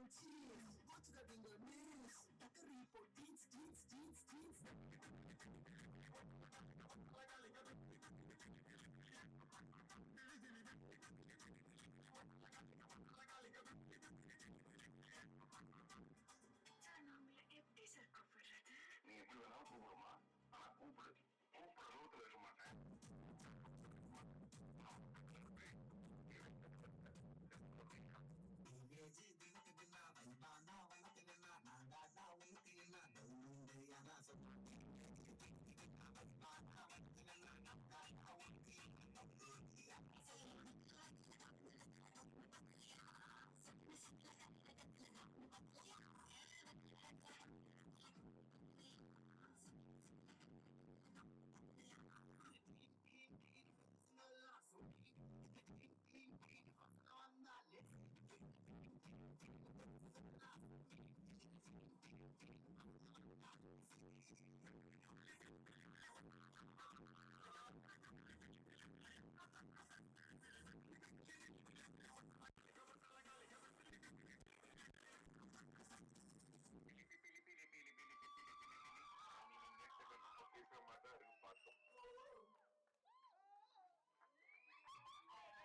Continuous, what the bingo means. report. deets, deets, deets, deets.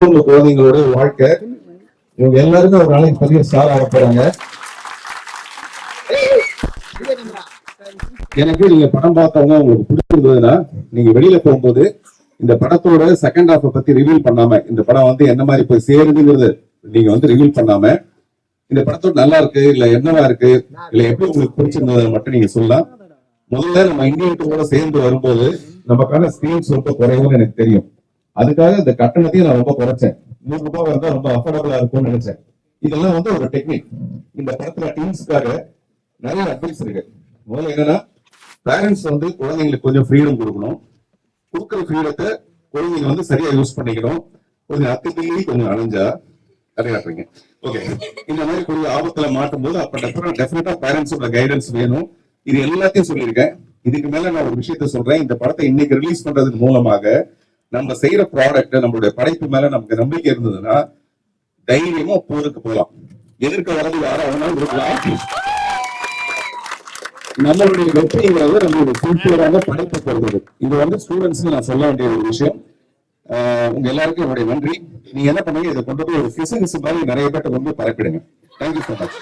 உங்க குழந்தைங்களோட வாழ்க்கை. இவங்க எல்லாருமே ஒரு நாளைக்கு பெரிய ஸ்டார் ஆக போறாங்க. எனக்கு நீங்க படம் பார்த்தவங்க உங்களுக்கு பிடிச்சிருந்ததுன்னா நீங்க வெளியில போகும்போது இந்த படத்தோட செகண்ட் ஹாஃப் பத்தி ரிவீல் பண்ணாம இந்த படம் வந்து என்ன மாதிரி போய் சேருதுங்கிறது நீங்க வந்து ரிவீல் பண்ணாம இந்த படத்தோட நல்லா இருக்கு இல்ல என்னவா இருக்கு இல்ல எப்படி உங்களுக்கு பிடிச்சிருந்ததை மட்டும் நீங்க சொல்லலாம். முதல்ல நம்ம இந்தியன் டூரோட சேர்ந்து வரும்போது நமக்கான ஸ்கிரீன்ஸ் ரொம்ப குறைவுன்னு எனக்கு தெரியும். அதுக்காக இந்த கட்டணத்தையும் நான் ரொம்ப குறைச்சேன். நூறு ரூபாய் இருந்தா ரொம்ப அஃபோர்டபுளா இருக்கும்னு நினைச்சேன். இதெல்லாம் வந்து ஒரு டெக்னிக் இந்த படத்துல டீம்ஸ்க்காக நிறைய அட்வைஸ் இருக்கு. முதல்ல என்னன்னா பேரண்ட்ஸ் வந்து குழந்தைங்களுக்கு கொஞ்சம் ஃப்ரீடம் கொடுக்கணும். கொடுக்குற ஃப்ரீடத்தை குழந்தைங்க வந்து சரியா யூஸ் பண்ணிக்கணும். கொஞ்சம் அத்துக்கிள்ளி கொஞ்சம் அலைஞ்சா கரையாடுறீங்க ஓகே இந்த மாதிரி கொஞ்சம் ஆபத்துல மாட்டும் போது அப்ப டெஃபினட்டா பேரண்ட்ஸோட கைடன்ஸ் வேணும். இது எல்லாத்தையும் சொல்லியிருக்கேன். இதுக்கு மேல நான் ஒரு விஷயத்த சொல்றேன். இந்த படத்தை இன்னைக்கு ரிலீஸ் பண்றதுக்கு மூலமாக நம்ம செய்யற ப்ராடக்ட் நம்மளுடைய படைப்பு மேல நமக்கு நம்பிக்கை இருந்ததுன்னா தைரியமா போருக்கு போகலாம் எதிர்க்க வரது யாரா? வேணாலும் இருக்கலாம் நம்மளுடைய வெற்றிங்கிறது நம்மளுடைய சின்சியரான படைப்பு பொறுத்தது. இது வந்து ஸ்டூடெண்ட்ஸ் நான் சொல்ல வேண்டிய ஒரு விஷயம். ஆஹ் உங்க எல்லாருக்கும் என்னுடைய நன்றி. நீங்க என்ன பண்ணுங்க இதை கொண்டு போய் ஒரு பிசிக்ஸ் மாதிரி நிறைய பேர்ட்ட கொண்டு போய் பறக்கிடுங்க தேங்க்யூ ஸோ மச்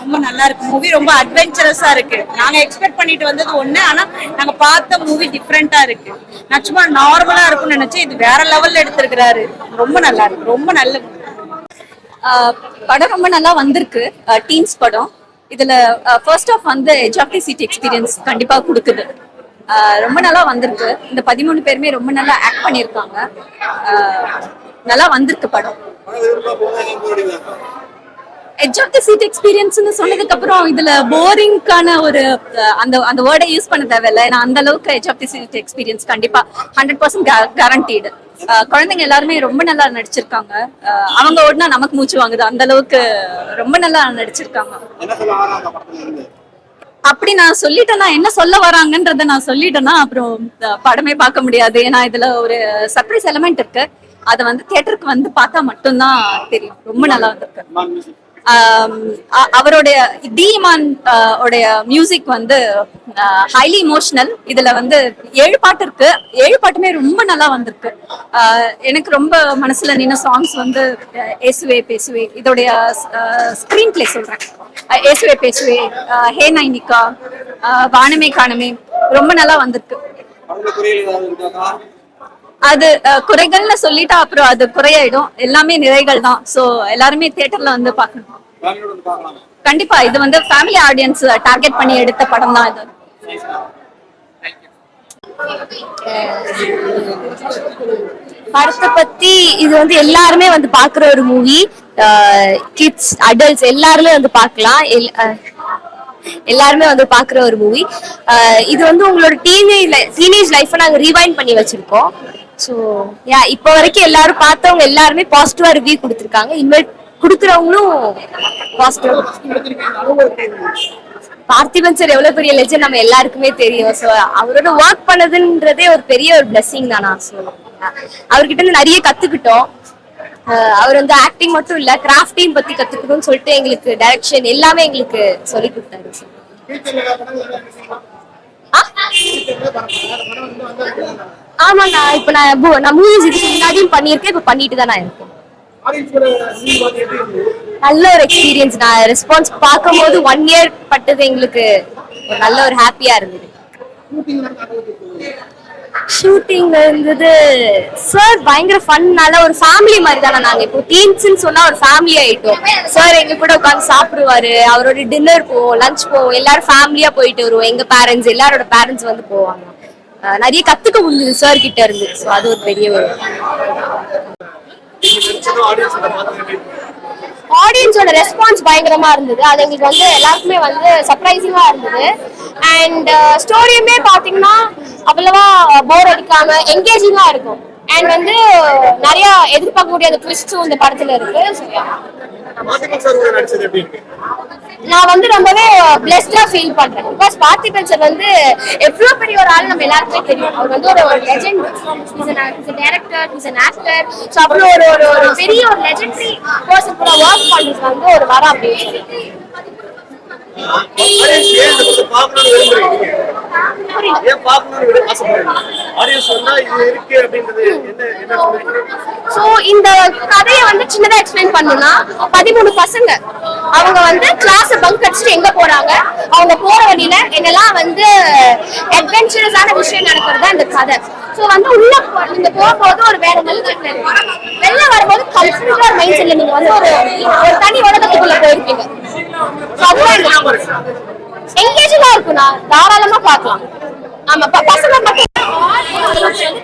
ரொம்ப நல்லா இருக்கு. மூவி ரொம்ப அட்வென்ச்சரஸா இருக்கு. நாங்க எக்ஸ்பெக்ட் பண்ணிட்டு வந்தது ஒண்ணு ஆனா நாங்க பார்த்த மூவி டிஃப்ரெண்டா இருக்கு. நான் சும்மா நார்மலா இருக்கும்னு நினைச்சேன். இது வேற லெவல்ல எடுத்திருக்கிறாரு. ரொம்ப நல்லா இருக்கு. ரொம்ப நல்ல படம் ரொம்ப நல்லா வந்திருக்கு. டீம்ஸ் படம். இதுல ஃபர்ஸ்ட் ஆஃப் வந்து edge of the city experience கண்டிப்பா கொடுக்குது. ரொம்ப நல்லா வந்திருக்கு. இந்த பதிமூணு பேருமே ரொம்ப நல்லா ஆக்ட் பண்ணியிருக்காங்க. நல்லா வந்திருக்கு படம். எட்ஜ் ஆஃப் தி சீட் எக்ஸ்பீரியன்ஸ்னு சொன்னதுக்கு அப்புறம் இதுல போரிங்கான ஒரு அந்த அந்த வேர்டை யூஸ் பண்ண தேவையில்ல. ஏன்னா அந்த அளவுக்கு edge of the seat experience கண்டிப்பா ஹண்ட்ரட் பர்சன்ட் கேரண்டீடு குழந்தைங்க எல்லாருமே ரொம்ப நல்லா நடிச்சிருக்காங்க. அவங்க ஓடினா நமக்கு மூச்சு வாங்குது. அந்த அளவுக்கு ரொம்ப நல்லா நடிச்சிருக்காங்க. அப்படி நான் சொல்லிட்டேன்னா என்ன சொல்ல வராங்கன்றத நான் சொல்லிட்டேன்னா அப்புறம் படமே பார்க்க முடியாது. ஏன்னா இதுல ஒரு சர்ப்ரைஸ் எலமெண்ட் இருக்கு. அதை வந்து தியேட்டருக்கு வந்து பார்த்தா மட்டும்தான் தெரியும். ரொம்ப நல்லா வந்திருக்கு. அவருடைய தீமான் உடைய மியூசிக் வந்து ஹைலி இமோஷனல் இதுல வந்து ஏழு பாட்டு இருக்கு. ஏழு பாட்டுமே ரொம்ப நல்லா வந்திருக்கு. எனக்கு ரொம்ப மனசுல நின்ன சாங்ஸ் வந்து ஏசுவே பேசுவே. இதோடைய ஸ்கிரீன் பிளே சொல்றேன். ஏசுவே பேசுவே ஹே நைனிகா வானமே காணமே. ரொம்ப நல்லா வந்திருக்கு. அது அஹ், குறைகள்னு சொல்லிட்டா அப்புறம் அது குறையாயிடும். எல்லாமே நிறைகள் தான். சோ எல்லாருமே தியேட்டர்ல வந்து பார்க்கணும். கண்டிப்பா இது வந்து ஃபேமிலி ஆடியன்ஸ் டார்கெட் பண்ணி எடுத்த படம் தான் இது. படத்தை பத்தி இது வந்து எல்லாருமே வந்து பாக்குற ஒரு மூவி கிட்ஸ் அடல்ட்ஸ் எல்லாருமே வந்து பார்க்கலாம். எல்- அஹ், எல்லாருமே வந்து பாக்குற ஒரு மூவி இது வந்து உங்களோட டீனேஜ் டீனேஜ் லைஃப்பை நாங்க ரீவைண்ட் பண்ணி வச்சிருக்கோம். ஸோ யா இப்போ வரைக்கும் எல்லாரும் பார்த்தவங்க எல்லாருமே பாசிட்டிவா ரிவ்யூ கொடுத்துருக்காங்க. இனிமேல் கொடுக்குறவங்களும் பாசிட்டிவ் பார்த்திபன் சார் எவ்வளவு பெரிய லெஜன் நம்ம எல்லாருக்குமே தெரியும். ஸோ அவரோட ஒர்க் பண்ணதுன்றதே ஒரு பெரிய ஒரு பிளெஸிங் தானா? ஸோ அவர்கிட்ட இருந்து நிறைய கத்துக்கிட்டோம். அவர் வந்து ஆக்டிங் மட்டும் இல்ல கிராஃப்டிங் பத்தி கத்துக்கணும்னு சொல்லிட்டு எங்களுக்கு டைரக்ஷன் எல்லாமே எங்களுக்கு சொல்லி கொடுத்தாரு. ஆமாண்ணா நான் இப்ப நான் நான் மூவிஸ் இதுக்கு முன்னாடியும் பண்ணியிருக்கேன் இப்ப பண்ணிட்டு தான் நான் இருக்கேன். நல்ல ஒரு எக்ஸ்பீரியன்ஸ் நான் ரெஸ்பான்ஸ் பார்க்கும்போது ஒன் இயர் பட்டது எங்களுக்கு நல்ல ஒரு ஹாப்பியா இருந்தது. ஷூட்டிங் இருந்தது. சார் பயங்கர ஃபன்னால ஒரு ஃபேமிலி மாதிரி தானே நாங்க. இப்போ டீன்ஸ்னு சொன்னா ஒரு ஃபேமிலி ஆயிட்டோம். சார் எங்க கூட உட்காந்து சாப்பிடுவாரு. அவரோட டின்னர் போவோம் லஞ்ச் போவோம். எல்லாரும் ஃபேமிலியா போயிட்டு வருவோம். எங்க பேரண்ட்ஸ் எல்லாரோட பேரண்ட்ஸ் வந்து போவாங்க. நிறைய கத்துக்க முடிஞ்சது சார் கிட்ட இருந்து. ஸோ அது ஒரு பெரிய ஒரு ஆடியன்ஸோட ரெஸ்பான்ஸ் பயங்கரமா இருந்தது. அது எங்களுக்கு வந்து எல்லாருக்குமே வந்து சர்ப்ரைசிங்கா இருந்தது. அண்ட் ஸ்டோரியுமே uh, பார்த்தீங்கன்னா அவ்வளவா போர் அடிக்காம என்கேஜிங்காக இருக்கும். அண்ட் வந்து நிறைய எதிர்பார்க்கக்கூடிய அந்த ட்விஸ்டும் இந்த படத்துல இருக்கு. நான் வந்து ரொம்பவே பிளெஸ்டா ஃபீல் பண்றேன். பிகாஸ் பார்த்திபன் சார் வந்து எவ்வளவு பெரிய ஒரு ஆள் நம்ம எல்லாருக்குமே தெரியும். அவர் வந்து ஒரு ஒரு legend is director is an actor so அவ்வளோ ஒரு ஒரு ஒரு பெரிய ஒரு லெஜெண்டரி பர்சன் கூட ஒர்க் பண்ணுறது வந்து ஒரு வரம் அப்படின்னு இந்த கதையை வந்து சின்னதா எக்ஸ்பிளைன் பண்ணணும்னா பதிமூணு பசங்க. அவங்க வந்து கிளாஸ் பங்க் அடிச்சுட்டு எங்க போறாங்க? அவங்க போற வழியில என்னெல்லாம் வந்து அட்வென்ச்சரஸான விஷயம் நடக்கிறது அந்த இந்த கதை. சோ வந்து உள்ள நீங்க போகும்போது ஒரு வேற மைண்ட் வெளில வரும்போது கல்ஃபுல்லா மைண்ட் செட்ல நீங்க வந்து ஒரு ஒரு தனி உலகத்துக்குள்ள போயிருக்கீங்க. எங்கேஜிங்கா இருக்கும்னா தாராளமா பார்க்கலாம். ஆமா ப- பசங்க மட்டும்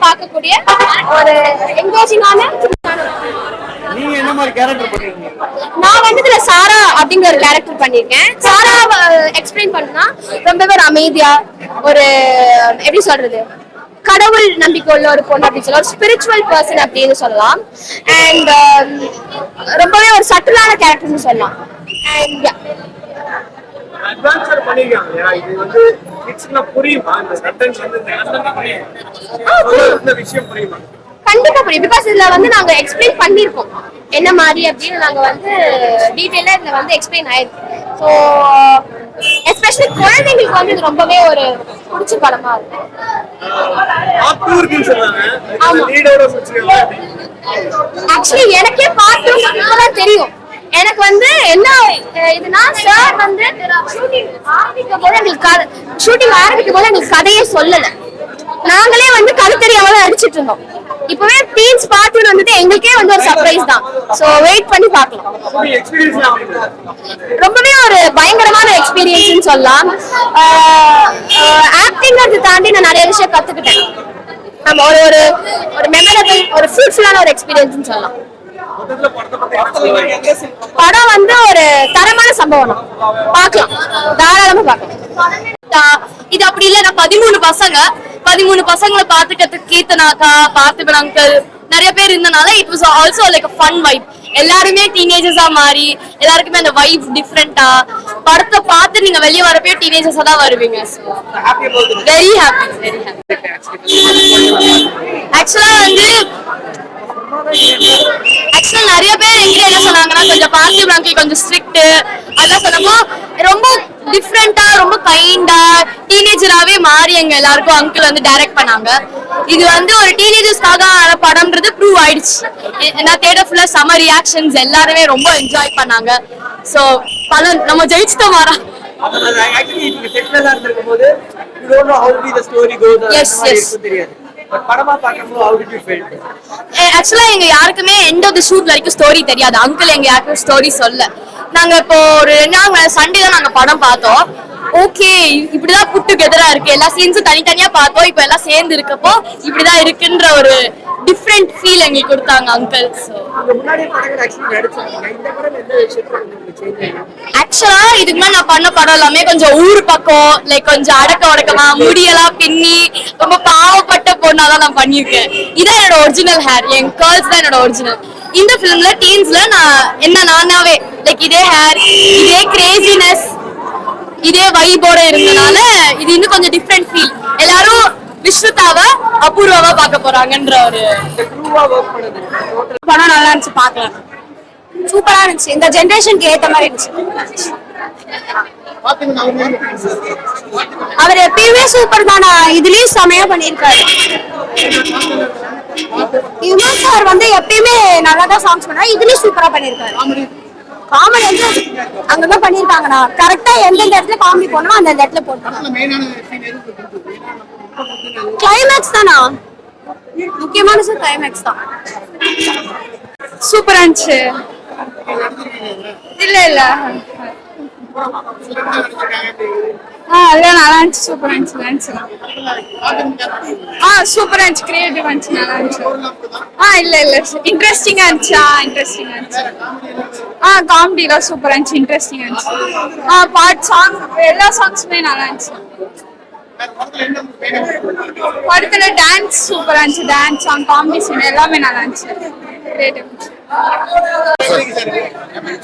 பார்க்கக்கூடிய ஒரு எங்கேஜிங்கான நீங்க என்ன மாதிரி கேரக்டர் பண்ணுவீங்க? நான் வந்து இதுல சாரா அப்படிங்கிற ஒரு கேரக்டர் பண்ணிருக்கேன் சாரா எக்ஸ்பிளைன் பண்ணா ரொம்பவே ஒரு அமைதியா ஒரு எப்படி சொல்றது? கடவுள் நம்பிக்கை உள்ள ஒரு பொண்ணு அப்படின்னு சொல்லலாம். ஒரு ஸ்பிரிச்சுவல் பர்சன் அப்படின்னு சொல்லலாம். அண்ட் ரொம்பவே ஒரு சட்டிலான கேரக்டர்னு சொல்லலாம். அட்வான்ஸர் பண்ணிருக்காங்க? இது வந்து கிட்ஸ்க்குலாம் புரியுமா? இந்த சென்டென்ஸ் வந்து இந்த விஷயம் புரியுமா? கண்டிப்பா புரியும். பிகாஸ் இதுல வந்து நாங்க எக்ஸ்பிளைன் பண்ணிருக்கோம். என்ன மாதிரி அப்படின்னு நாங்க வந்து டீடைலா இதுல வந்து எக்ஸ்பிளைன் ஆயிருக்கு ஸோ எஸ்பெஷலி குழந்தைங்களுக்கு வந்து இது ரொம்பவே ஒரு பிடிச்ச படமா இருக்கும். ஆக்சுவலி எனக்கே பார்த்து தெரியும். எனக்கு வந்து என்ன இதுனா சார் வந்து ஷூட்டிங் ஆரம்பிக்கும் போது எங்களுக்கு கதை ஷூட்டிங் ஆரம்பிக்கும் போது எங்களுக்கு கதையே சொல்லல. நாங்களே வந்து கதை தெரியாம தான் நடிச்சிட்டு இருந்தோம். இப்பவே டீன்ஸ் பார்த்துன்னு வந்துட்டு எங்களுக்கே வந்து ஒரு சர்ப்ரைஸ் தான். சோ வெயிட் பண்ணி பார்க்கலாம். ரொம்பவே ஒரு பயங்கரமான எக்ஸ்பீரியன்ஸ் சொல்லலாம். ஆக்டிங்கிறது தாண்டி நான் நிறைய விஷயம் கத்துக்கிட்டேன். நம்ம ஒரு ஒரு ஒரு மெமரபிள் ஒரு ஃப்ரூட்ஃபுல்லான ஒரு எக்ஸ்பீரியன்ஸ் சொல்லலாம். படம் வந்து ஒரு தரமான சம்பவம் பாக்கலாம் பார்க்கலாம். தாராளமா பாக்கலாம் இது அப்படி இல்ல. நான் பதிமூணு பசங்க. பதிமூணு பசங்களை பாத்துக்கிறதுக்கு கீர்த்தனாக்கா பார்த்திபன் அங்கிள் நிறைய பேர் இருந்தனால it was also like fun vibe எல்லாருமே டீனேஜர்ஸா மாறி எல்லாருக்குமே அந்த வைப் டிஃப்ரெண்டா படத்தை பார்த்து நீங்க வெளியே வரப்போ டீனேஜர்ஸா தான் வருவீங்க. வெரி ஹாப்பி வெரி ஹாப்பி ஆக்சுவலா வந்து ஆக்சுவலா நிறைய பேர் என்கிட்ட என்ன சொன்னாங்கன்னா கொஞ்சம் பார்த்திபன் அங்கிள் கொஞ்சம் ஸ்ட்ரிக்ட் அதெல்லாம் சொன்னப்போ ரொம்ப டிஃப்ரெண்டா ரொம்ப கைண்டா டீனேஜராவே மாறி எங்க எல்லாருக்கும் அங்கிள் வந்து டைரக்ட் பண்ணாங்க. இது வந்து ஒரு டீனேஜர்ஸ்க்காக ஆன படம்ன்றது ப்ரூவ் ஆயிடுச்சு. எ- நான் தேட ஃபுல்லா சம ரியாக்ஷன்ஸ் எல்லாருமே ரொம்ப என்ஜாய் பண்ணாங்க. சோ பலன் நம்ம ஜெயிச்சிட்டோம் மாறா. ஆக்சுவலி நீங்க செட்ல தான் இருந்திருக்கும் போது you don't know how the the story goes Yes, yes. தெரியாது. ஆக்சுவலா எங்க யாருக்குமே எண்ட் ஆஃப் தி ஷூட் வரைக்கும் ஸ்டோரி தெரியாது. அங்கிள் எங்க யாருக்கும் ஸ்டோரி சொல்ல. நாங்க இப்போ ஒரு ரெண்டு நாள் சண்டே தான் நாங்க படம் பார்த்தோம். ஓகே இப்படிதான் புட் டுகெதரா இருக்கு. எல்லா சீன்ஸும் தனித்தனியா பார்த்தோம். இப்போ எல்லாம் சேர்ந்து இருக்கப்போ இப்படிதான் இருக்குன்ற ஒரு டிஃப்ரெண்ட் ஃபீல் எங்களுக்கு கொடுத்தாங்க அங்கிள் ஆக்சுவலி இதுக்கு முன்னாடி நான் பண்ண படம் எல்லாமே கொஞ்சம் ஊர் பக்கம் லைக் கொஞ்சம் அடக்க உடக்கமா முடியெல்லாம் பின்னி ரொம்ப பாவப்பட்ட தான் நான் பண்ணியிருக்கேன். இதான் என்னோட ஒரிஜினல் ஹேர் என் கேர்ள்ஸ் தான் என்னோட ஒரிஜினல் இந்த ஃபிலிம்ல டீன்ஸ்ல நான் என்ன நானாவே லைக் இதே ஹேர் இதே கிரேசினஸ் இதே வைபோட இருந்தனால இது இன்னும் கொஞ்சம் டிஃப்ரெண்ட் ஃபீல் எல்லாரும் விஸ்வதாவ அபூர்வாவா பார்க்க போறாங்கன்ற ஒரு படம் நல்லா இருந்துச்சு பார்க்கலாம். சூப்பரா இருந்துச்சு. இந்த ஜென்ரேஷனுக்கு ஏத்த மாதிரி இருந்துச்சு. அவர் எப்பயுமே சூப்பர் தானா இதுலயும் செமையா பண்ணிருக்காரு இமான் சார் வந்து எப்பயுமே நல்லா தான் சாங்ஸ் பண்ணா இதுலயும் சூப்பரா பண்ணிருக்காரு காமெடி வந்து அங்கதான் பண்ணிருக்காங்கண்ணா கரெக்டா எந்தெந்த இடத்துல காமெடி போனோம் அந்த இடத்துல போட்டோம் கிளைமேக்ஸ் தானா? முக்கியமான சார் கிளைமேக்ஸ் தான். சூப்பரா இருந்துச்சு. இல்ல இல்ல. ஆ அதெல்லாம் நல்லா இருந்துச்சு. சூப்பரா இருந்துச்சு டான்ஸ் ஆ சூப்பர் இருந்துச்சு. கிரியேட்டிவ் இருந்துச்சு நல்லா இருந்துச்சு. ஆ இல்ல இல்ல. இன்ட்ரெஸ்டிங்கா இருந்துச்சு. ஆ இன்ட்ரெஸ்டிங்கா இருந்துச்சு. ஆ காமெடிலாம் சூப்பர் இருந்துச்சு. இன்ட்ரெஸ்டிங்கா இருந்துச்சு. ஆ பாட் சாங் எல்லா சாங்ஸுமே நல்லா இருந்துச்சு. படத்துல டான்ஸ் சூப்பரா இருந்துச்சு. டான்ஸ் சாங் காமெடி சீன் எல்லாமே நல்லா இருந்துச்சு. கிரியேட்டிவ்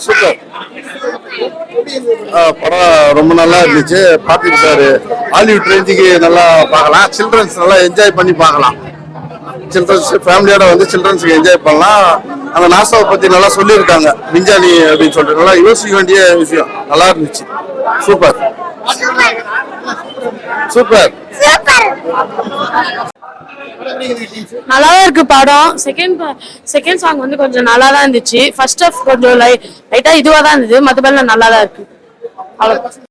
சூப்பர் ஆ, படம் ரொம்ப நல்லா இருந்துச்சு. பார்த்துட்டு சார் ஹாலிவுட் ரேஞ்சுக்கு நல்லா பார்க்கலாம். சில்ட்ரன்ஸ் நல்லா என்ஜாய் பண்ணி பார்க்கலாம். சில்ட்ரன்ஸ் ஃபேமிலியோட வந்து சில்ட்ரன்ஸுக்கு என்ஜாய் பண்ணலாம். அந்த நாசாவை பற்றி நல்லா சொல்லியிருக்காங்க. விஞ்ஞானி அப்படின்னு சொல்லிட்டு. நல்லா யோசிக்க வேண்டிய விஷயம். நல்லா இருந்துச்சு. சூப்பர். சூப்பர். நல்லா இருக்கு படம். செகண்ட் செகண்ட் சாங் வந்து கொஞ்சம் நல்லா தான் இருந்துச்சு. ஃபர்ஸ்ட் ஆஃப் கொஞ்சம் லை லைட்டா இதுவா தான் இருந்தது. மற்றபடி நல்லா தான் இருக்கு. அவ்வளோ